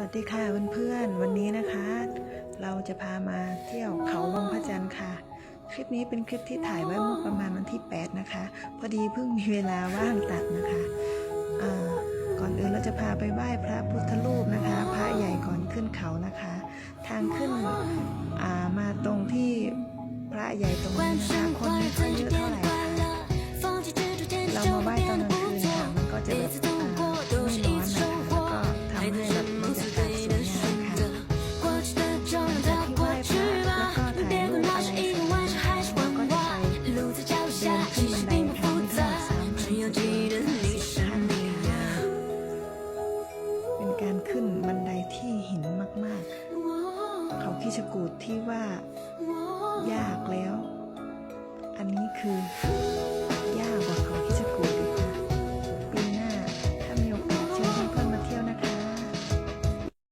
วัสดีค่ะเพื่อนๆวันนี้นะคะ เราจะพามาเที่ยวเขาวงพระจันทร์ค่ะ คลิปนี้เป็นคลิปที่ถ่ายไว้เมื่อประมาณวันที่ 8 นะคะ พอดีเพิ่งมีเวลาว่างตัดนะคะก่อนอื่นเราจะพาไปไหว้พระพุทธรูปนะคะ พระใหญ่ก่อนขึ้นเขานะคะ ทางขึ้นามาตรงที่พระใหญ่ตรงนี้นะคะคนไม่ค่อย ให้แบบบรรยากาศสวยงามค่ะหลังจากที่ไหว้พระแล้วก็ถ่ายรูปอะไรเสร็จนะคะเราก็จะไปเดินขึ้นบันไดค่ะมีทั้งหมดสามพันสิบขั้นค่ะเป็นการขึ้นบันไดที่หินมากๆ เขาคิชกูดที่ว่ายากแล้ว อันนี้คือ